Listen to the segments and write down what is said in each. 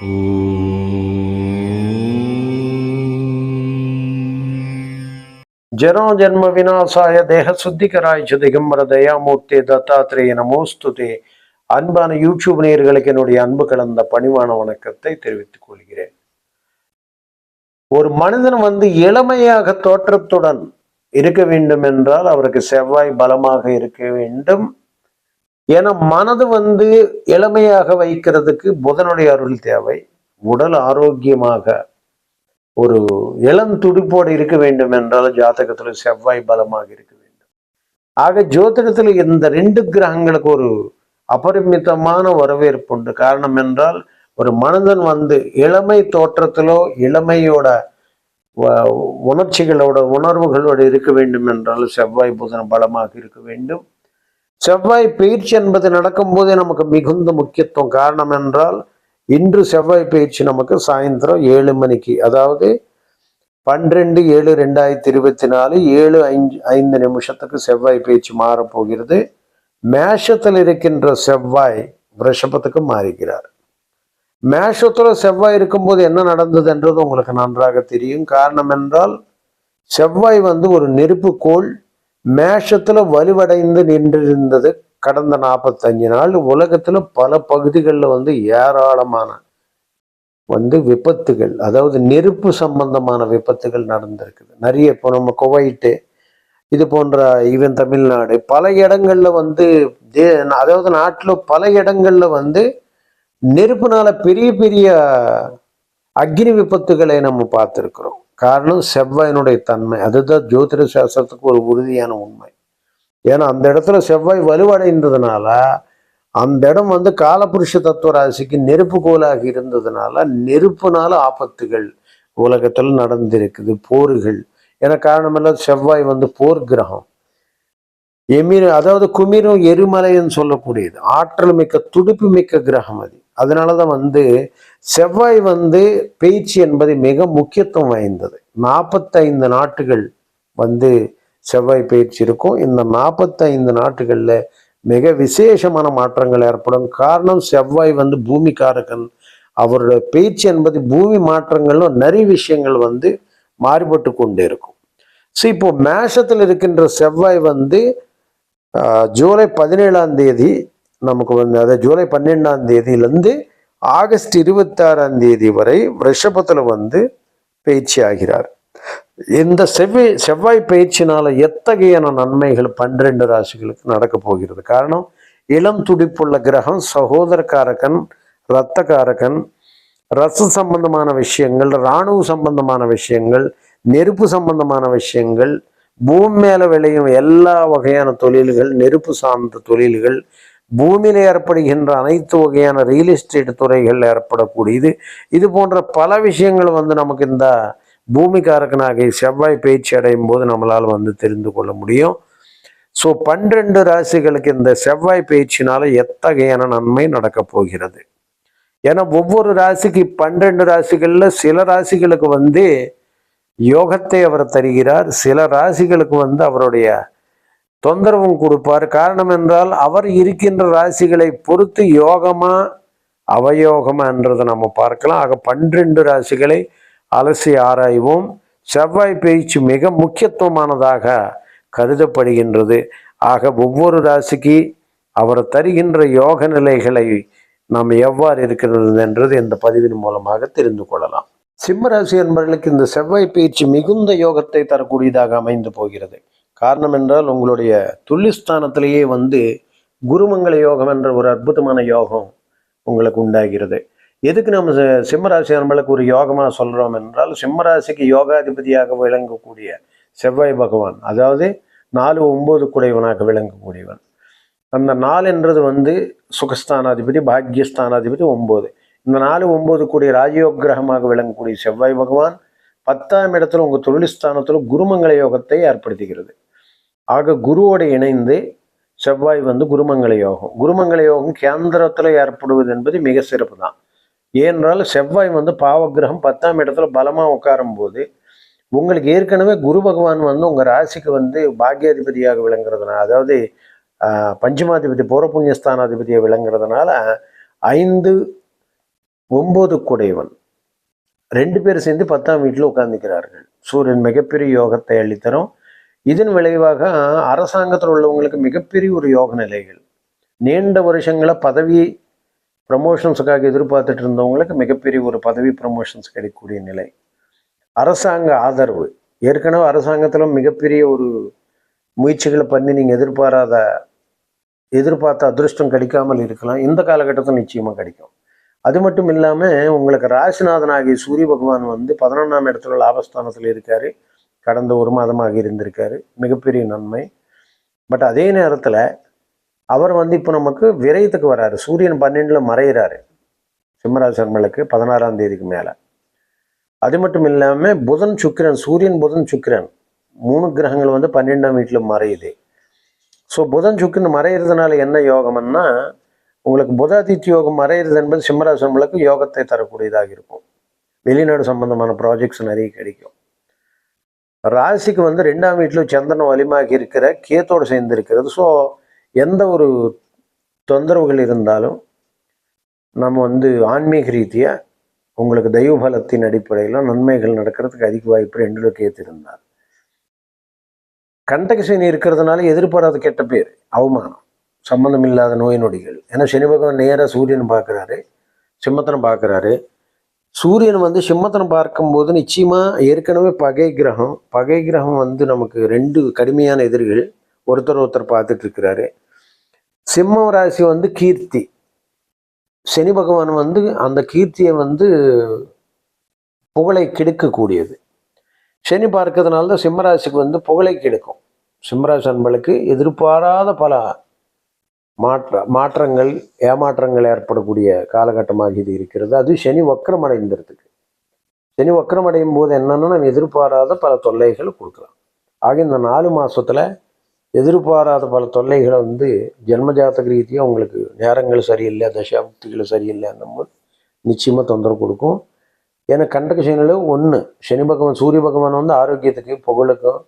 ஜனோ ஜன்ம வினாசாய தேக சுத்திகராய்ச்சு திகம்பர தயாமூர்த்தி தத்தாத்திரேய நமோஸ்துதே. அன்பான யூடியூப் நேயர்களுக்கு என்னுடைய அன்பு கலந்த பணிவான வணக்கத்தை தெரிவித்துக் கொள்கிறேன். ஒரு மனிதன் வந்து இளமையாக தோற்றத்துடன் இருக்க வேண்டும் என்றால் அவருக்கு செவ்வாய் பலமாக இருக்க வேண்டும். ஏன்னா மனது வந்து இளமையாக வைக்கிறதுக்கு புதனுடைய அருள் தேவை. உடல் ஆரோக்கியமாக ஒரு இளம் துடிப்போடு இருக்க வேண்டும் என்றால் ஜாதகத்தில் செவ்வாய் பலமாக இருக்க வேண்டும். ஆக ஜோதிடத்தில் இந்த ரெண்டு கிரகங்களுக்கு ஒரு அபரிமிதமான வரவேற்பு உண்டு. காரணம் என்றால் ஒரு மனிதன் வந்து இளமை தோற்றத்திலோ இளமையோட வ- உணர்ச்சிகளோட உணர்வுகளோடு இருக்க வேண்டும் என்றால் செவ்வாய் புதன் பலமாக இருக்க வேண்டும். செவ்வாய் பயிற்சி என்பது நடக்கும்போதே நமக்கு மிகுந்த முக்கியத்துவம். காரணம் என்றால் இன்று செவ்வாய் பயிற்சி நமக்கு சாயந்தரம் ஏழு மணிக்கு அதாவது பன்னிரெண்டு ஏழு ரெண்டாயிரத்தி இருபத்தி நாலு ஏழு ஐந்து ஐந்து நிமிஷத்துக்கு செவ்வாய் பயிற்சி மாறப்போகிறது. மேஷத்தில் இருக்கின்ற செவ்வாய் ரிஷபத்துக்கு மாறுகிறார். மேஷத்துல செவ்வாய் இருக்கும்போது என்ன நடந்தது என்றது உங்களுக்கு நன்றாக தெரியும். காரணம் என்றால் செவ்வாய் வந்து ஒரு நெருப்பு கோள் மேஷத்துல வலுவடைந்து நின்றிருந்தது கடந்த நாற்பத்தஞ்சு நாள். உலகத்துல பல பகுதிகளில் வந்து ஏராளமான வந்து விபத்துகள் அதாவது நெருப்பு சம்பந்தமான விபத்துகள் நடந்திருக்குது. நிறைய இப்போ நம்ம குவைட்டு இது போன்ற ஈவன் தமிழ்நாடு பல இடங்களில் வந்து தே- அதாவது நாட்டில் பல இடங்களில் வந்து நெருப்புனால பெரிய பெரிய அக்னி விபத்துகளை நம்ம பார்த்துருக்குறோம். காரணம் செவ்வாயினுடைய தன்மை. அதுதான் ஜோதிட சாஸ்திரத்துக்கு ஒரு உறுதியான உண்மை. ஏன்னா அந்த இடத்துல செவ்வாய் வலுவடைந்ததுனால அந்த இடம் வந்து காலபுருஷ தத்துவ ராசிக்கு நெருப்பு கோலாக இருந்ததுனால நெருப்புனால ஆபத்துகள் உலகத்தில் நடந்திருக்குது போர்கள். என காரணமெல்லாம் செவ்வாய் வந்து போர் கிரகம். எமிர் அதாவது குமிரும் எரிமலைன்னு சொல்லக்கூடியது. ஆற்றல் மிக்க துடுப்பு மிக்க கிரகம் அது. அதனால தான் வந்து செவ்வாய் வந்து பேச்சு என்பது மிக முக்கியத்துவம் வாய்ந்தது. நாற்பத்தைந்து நாட்டுகள் வந்து செவ்வாய் பயிற்சி இருக்கும். இந்த நாற்பத்தைந்து நாட்டுகளில் மிக விசேஷமான மாற்றங்கள் ஏற்படும். காரணம் செவ்வாய் வந்து பூமிக்காரகன். அவருடைய பேச்சு என்பது பூமி மாற்றங்களும் நிறைய விஷயங்கள் வந்து மாறுபட்டு கொண்டே இருக்கும். ஸோ இப்போ மேஷத்தில் இருக்கின்ற செவ்வாய் வந்து ஜூலை பதினேழாம் தேதி நமக்கு வந்து அதாவது ஜூலை பன்னெண்டாம் தேதியிலேருந்து ஆகஸ்ட் இருபத்தாறாம் தேதி வரை ரிஷபத்தில் வந்து பயிற்சி ஆகிறார். இந்த செவ்வாய் செவ்வாய் பயிற்சினால எத்தகையான நன்மைகள் பன்னிரண்டு ராசிகளுக்கு நடக்க போகிறது? காரணம் இளம் துடிப்புள்ள கிரகம் சகோதரக்காரகன் இரத்தக்காரகன் ரச சம்பந்தமான விஷயங்கள் இராணுவ சம்பந்தமான விஷயங்கள் நெருப்பு சம்பந்தமான விஷயங்கள் பூமி மேல விளையும் எல்லா வகையான தொழில்கள் நெருப்பு சார்ந்த தொழில்கள் பூமியில் ஏற்படுகின்ற அனைத்து வகையான ரியல் எஸ்டேட் துறைகள் ஏற்படக்கூடியது. இது போன்ற பல விஷயங்கள் வந்து நமக்கு இந்த பூமிக்காரகனாகிய செவ்வாய் பயிற்சி அடையும் போது நம்மளால் வந்து தெரிந்து கொள்ள முடியும். ஸோ பன்னிரண்டு ராசிகளுக்கு இந்த செவ்வாய் பயிற்சினால எத்தகையான நன்மை நடக்கப் போகிறது? ஏன்னா ஒவ்வொரு ராசிக்கு பன்னிரண்டு ராசிகளில் சில ராசிகளுக்கு வந்து யோகத்தை அவர் தருகிறார். சில ராசிகளுக்கு வந்து அவருடைய தொந்தரவும் கொடுப்பார். காரணம் என்றால் அவர் இருக்கின்ற ராசிகளை பொறுத்து யோகமா அவயோகமா என்றதை நம்ம பார்க்கலாம். ஆக பன்னிரண்டு ராசிகளை அலசி ஆராய்வோம். செவ்வாய் பயிற்சி மிக முக்கியத்துவமானதாக கருதப்படுகின்றது. ஆக ஒவ்வொரு ராசிக்கு அவர் தருகின்ற யோக நிலைகளை நாம் எவ்வாறு இருக்கிறது என்றது இந்த பதிவின் மூலமாக தெரிந்து கொள்ளலாம். சிம்மராசி என்பவர்களுக்கு இந்த செவ்வாய் பயிற்சி மிகுந்த யோகத்தை தரக்கூடியதாக அமைந்து போகிறது. காரணம் என்றால் உங்களுடைய துல்லிஸ்தானத்திலேயே வந்து குருமங்கள யோகம் என்ற ஒரு அற்புதமான யோகம் உங்களுக்கு உண்டாகிறது. எதுக்கு நம்ம சிம்மராசி நம்மளுக்கு ஒரு யோகமாக சொல்கிறோம் என்றால் சிம்மராசிக்கு யோகாதிபதியாக விளங்கக்கூடிய செவ்வாய் பகவான் அதாவது நாலு ஒம்பது குடைவனாக விளங்கக்கூடியவன். அந்த நாள் என்றது வந்து சுகஸ்தானாதிபதி பாக்யஸ்தானாதிபதி ஒம்பது. இந்த நாலு ஒம்பது கூடிய ராஜயோக கிரகமாக விளங்கக்கூடிய செவ்வாய் பகவான் பத்தாம் இடத்துல உங்கள் தொழில்ஸ்தானத்தில் குருமங்கள யோகத்தை ஏற்படுத்துகிறது. ஆக குருவோடு இணைந்து செவ்வாய் வந்து குருமங்கள யோகம். குருமங்கள யோகம் கேந்திரத்தில் ஏற்படுவது என்பது மிக சிறப்பு தான் ஏனென்றால் செவ்வாய் வந்து பாவகிரகம் பத்தாம் இடத்துல பலமாக உட்காரும் போது உங்களுக்கு ஏற்கனவே குரு பகவான் வந்து உங்கள் ராசிக்கு வந்து பாக்யாதிபதியாக விளங்குறதுனால அதாவது பஞ்சமாதிபதி பூரபுண்ணியஸ்தானாதிபதியாக விளங்குறதுனால ஐந்து ஒம்பது குடைவன் ரெண்டு பேர் சேர்ந்து பத்தாம் வீட்டில் உட்காந்துக்கிறார்கள் சூரியன் மிகப்பெரிய யோகத்தை அள்ளித்தரும். இதன் விளைவாக அரசாங்கத்தில் உள்ளவங்களுக்கு மிகப்பெரிய ஒரு யோக நிலைகள். நீண்ட வருஷங்களை பதவி ப்ரமோஷன்ஸுக்காக எதிர்பார்த்துட்டு இருந்தவங்களுக்கு மிகப்பெரிய ஒரு பதவி ப்ரமோஷன்ஸ் கிடைக்கக்கூடிய நிலை. அரசாங்க ஆதரவு. ஏற்கனவே அரசாங்கத்தில் மிகப்பெரிய ஒரு முயற்சிகளை பண்ணி நீங்கள் எதிர்பாராத எதிர்பார்த்த அதிர்ஷ்டம் கிடைக்காமல் இருக்கலாம். இந்த காலகட்டத்தில் நிச்சயமாக கிடைக்கும். அது மட்டும் இல்லாமல் உங்களுக்கு ராசிநாதன் ஆகிய சூரிய பகவான் வந்து பதினொன்றாம் இடத்துல லாபஸ்தானத்தில் இருக்காரு. கடந்த ஒரு மாதமாக இருந்திருக்காரு. மிகப்பெரிய நன்மை. பட் அதே நேரத்தில் அவர் வந்து இப்போ நமக்கு விரயத்துக்கு வராரு. சூரியன் பன்னெண்டில் மறையிறாரு. சிம்மராசன்மலுக்கு பதினாறாம் தேதிக்கு மேலே. அது மட்டும் இல்லாமல் புதன் சுக்கிரன் சூரியன் புதன் சுக்கிரன் மூணு கிரகங்கள் வந்து பன்னெண்டாம் வீட்டில் மறையுது. ஸோ புதன் சுக்கிரன் மறையிறதுனால என்ன யோகம்னா உங்களுக்கு புதாதித்ய யோகம் மறையிறது என்பது சிம்மராசன்மலுக்கு யோகத்தை தரக்கூடியதாக இருக்கும். வெளிநாடு சம்பந்தமான ப்ராஜெக்ட்ஸ் நிறைய கிடைக்கும். ராசிக்கு வந்து ரெண்டாம் வீட்டில் சந்திரன் வலிமாகி இருக்கிற கேத்தோடு சேர்ந்து இருக்கிறது. ஸோ எந்த ஒரு தொந்தரவுகள் இருந்தாலும் நம்ம வந்து ஆன்மீக ரீதியாக உங்களுக்கு தெய்வ பலத்தின் அடிப்படையில் நன்மைகள் நடக்கிறதுக்கு அதிக வாய்ப்பு ரெண்டில் கேத்து இருந்தார். கண்டக சனி இருக்கிறதுனால எதிர்பாராத கெட்ட பேர் அவமானம் சம்பந்தம் இல்லாத நோய் நொடிகள். ஏன்னா சனி பகவான் நேராக சூரியன் பார்க்குறாரு சிம்மத்தனம் பார்க்குறாரு. சூரியன் வந்து சிம்மத்தனம் பார்க்கும்போது நிச்சயமாக ஏற்கனவே பகை கிரகம் பகை கிரகம் வந்து நமக்கு ரெண்டு கடுமையான எதிரிகள் ஒருத்தர் ஒருத்தர் பார்த்துட்டு இருக்கிறாரு. சிம்மம் ராசி வந்து கீர்த்தி. சனி பகவான் வந்து அந்த கீர்த்தியை வந்து புகழை கெடுக்கக்கூடியது. சனி பார்க்கறதுனால தான் சிம்மராசிக்கு வந்து புகழை கெடுக்கும். சிம்மராசி அன்பளுக்கு எதிர்பாராத பல மாற்ற மாற்றங்கள் ஏமாற்றங்கள் ஏற்படக்கூடிய காலகட்டமாக இது இருக்கிறது. அது சனி வக்கரம் அடைந்திருக்கு சனி வக்கரம் அடையும் போது என்னென்னா நம்ம எதிர்பாராத பல தொல்லைகளை கொடுக்கலாம். ஆக இந்த நாலு மாதத்தில் எதிர்பாராத பல தொல்லைகளை வந்து ஜென்மஜாதக ரீதியாக உங்களுக்கு நேரங்கள் சரியில்லை தசாப்திகள் சரியில்லை அந்த போது நிச்சயமாக தொந்தரவு கொடுக்கும். ஏன்னா கண்டக சனியில் ஒன்று சனி பகவான் சூரிய பகவான் வந்து ஆரோக்கியத்துக்கு புகழுக்கும்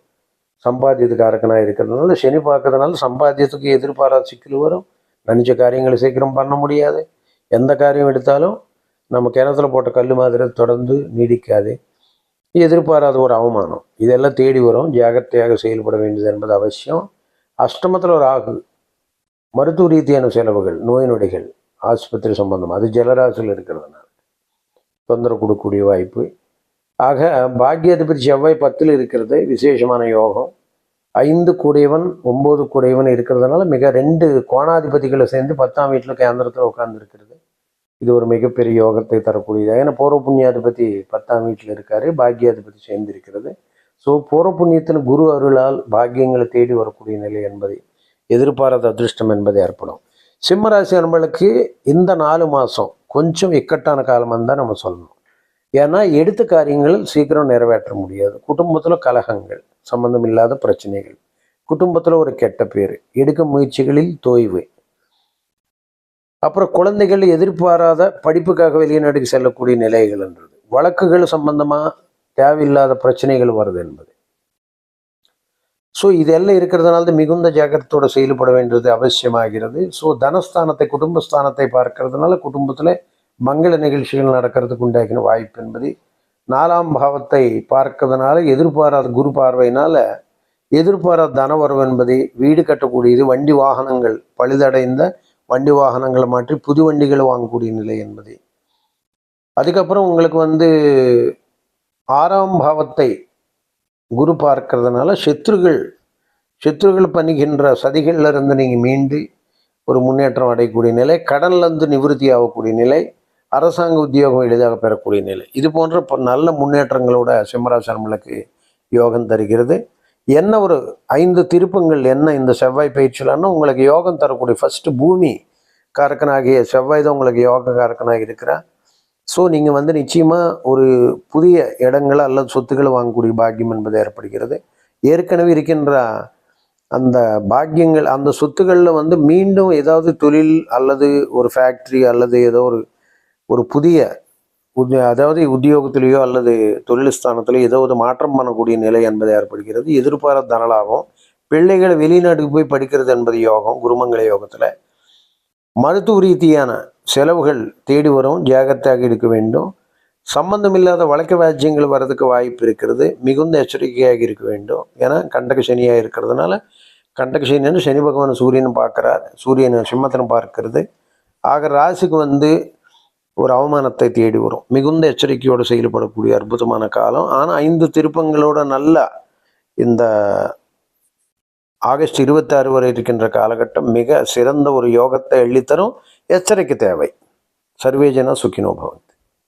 சம்பாத்தியத்துக்காரக்கனாக இருக்கிறதுனால சனி பார்க்கறதுனால சம்பாத்தியத்துக்கு எதிர்பாராத சிக்கல் வரும். நினச்ச காரியங்களை சீக்கிரம் பண்ண முடியாது. எந்த காரியம் எடுத்தாலும் நம்ம கிணத்துல போட்ட கல் மாதிரி தொடர்ந்து நீடிக்காது. எதிர்பாராத ஒரு அவமானம். இதெல்லாம் தேடி வரும். ஜாகிரதையாக செயல்பட வேண்டியது என்பது அவசியம். அஷ்டமத்தில் ஒரு ஆகு. மருத்துவ ரீதியான செலவுகள் நோய் நொடிகள் ஆஸ்பத்திரி சம்பந்தம். அது ஜலராசியில் இருக்கிறதுனால. தொந்தரவு கொடுக்கக்கூடிய வாய்ப்பு ஆக பாக்கியாதிபதி செவ்வாய் பத்தில் இருக்கிறது விசேஷமான யோகம். ஐந்து கூடையவன் ஒம்பது கூடையவன் இருக்கிறதுனால மிக ரெண்டு கோணாதிபதிகளை சேர்ந்து பத்தாம் வீட்டில் கேந்திரத்தில் உட்காந்துருக்கிறது இது ஒரு மிகப்பெரிய யோகத்தை தரக்கூடியது. ஏன்னா பூர்வ புண்ணியாதிபதி பத்தாம் வீட்டில் இருக்காரு பாக்யாதிபதி சேர்ந்து இருக்கிறது ஸோ பூர்வ புண்ணியத்தின் குரு அருளால் பாக்கியங்களை தேடி வரக்கூடிய நிலை என்பதை எதிர்பாராத அதிர்ஷ்டம் என்பது ஏற்படும். சிம்மராசி நம்மளுக்கு இந்த நாலு மாதம் கொஞ்சம் இக்கட்டான காலமாக தான் நம்ம சொல்லணும். ஏன்னா எடுத்த காரியங்கள் சீக்கிரம் நிறைவேற்ற முடியாது. குடும்பத்தில் கலகங்கள் சம்பந்தம் இல்லாத பிரச்சனைகள் குடும்பத்தில் ஒரு கெட்ட பேர் எடுக்க முயற்சிகளில் தோய்வு. அப்புறம் குழந்தைகள் எதிர்பாராத படிப்புக்காக வெளிநாட்டுக்கு செல்லக்கூடிய நிலைகள் என்றது. வழக்குகள் சம்பந்தமாக தேவையில்லாத பிரச்சனைகள் வருது என்பது. ஸோ இதெல்லாம் இருக்கிறதுனால தான் மிகுந்த ஜாக்கிரத்தோடு செயல்பட வேண்டியது அவசியமாகிறது. ஸோ தனஸ்தானத்தை குடும்பஸ்தானத்தை பார்க்கறதுனால குடும்பத்தில் மங்கள நிகழ்ச்சிகள் நடக்கிறதுக்கு உண்டாக்கின வாய்ப்பு என்பது நாலாம் பாவத்தை பார்க்கறதுனால எதிர்பாராத குரு பார்வையினால் எதிர்பாராத தனவரவு என்பதை வீடு கட்டக்கூடியது வண்டி வாகனங்கள் பழுதடைந்த வண்டி வாகனங்களை மாற்றி புது வண்டிகளை வாங்கக்கூடிய நிலை என்பது. அதுக்கப்புறம் உங்களுக்கு வந்து ஆறாம் பாவத்தை குரு பார்க்கறதுனால சத்ருகள் சத்ருகள் பண்ணுகின்ற சதிகளில் இருந்து நீங்கள் மீண்டு ஒரு முன்னேற்றம் அடையக்கூடிய நிலை கடன்லேருந்து நிவர்த்தி ஆகக்கூடிய நிலை அரசாங்க உத்தியோகம் எளிதாக பெறக்கூடிய நிலை. இது போன்ற நல்ல முன்னேற்றங்களோட சிம்மராசனங்களுக்கு யோகம் தருகிறது. என்ன ஒரு ஐந்து திருப்பங்கள் என்ன இந்த செவ்வாய் பயிற்சியிலன்னா உங்களுக்கு யோகம் தரக்கூடிய ஃபஸ்ட்டு பூமி காரக்கனாகிய செவ்வாய் தான் உங்களுக்கு யோக காரக்கனாக இருக்கிறா ஸோ நீங்கள் வந்து நிச்சயமாக ஒரு புதிய இடங்களை அல்லது சொத்துக்களை வாங்கக்கூடிய பாக்கியம் என்பது ஏற்படுகிறது. ஏற்கனவே இருக்கின்ற அந்த பாக்கியங்கள் அந்த சொத்துக்களில் வந்து மீண்டும் ஏதாவது தொழில் அல்லது ஒரு ஃபேக்ட்ரி அல்லது ஏதோ ஒரு ஒரு புதிய அதாவது உத்தியோகத்திலேயோ அல்லது தொழில் ஸ்தானத்திலேயோ ஏதோ ஒரு மாற்றம் பண்ணக்கூடிய நிலை என்பது ஏற்படுகிறது. எதிர்பாராத தனலாகும் பிள்ளைகள் வெளிநாட்டுக்கு போய் படிக்கிறது என்பது யோகம் குருமங்கல யோகத்தில். மருத்துவ ரீதியான செலவுகள் தேடி வரும் ஜாகிரதையாக இருக்க வேண்டும். சம்பந்தமில்லாத வழக்கு வாஜ்யங்கள் வர்றதுக்கு வாய்ப்பு இருக்கிறது. மிகுந்த எச்சரிக்கையாக இருக்க வேண்டும். ஏன்னா கண்டக சனியாக இருக்கிறதுனால கண்டக சனின்னு சனி பகவான் சூரியன் பார்க்குறார். சூரியன் சிம்மத்தனை பார்க்கிறது. ஆக ராசிக்கு வந்து ஒரு அவமானத்தை தேடி வரும். மிகுந்த எச்சரிக்கையோடு செயல்படக்கூடிய அற்புதமான காலம். ஆனால் ஐந்து திருப்பங்களோட நல்லா இந்த ஆகஸ்ட் இருபத்தி ஆறு வரை இருக்கின்ற காலகட்டம் மிக சிறந்த ஒரு யோகத்தை எள்ளித்தரும் எச்சரிக்கை தேவை. சர்வேஜனா சுக்கினோ பவந்தி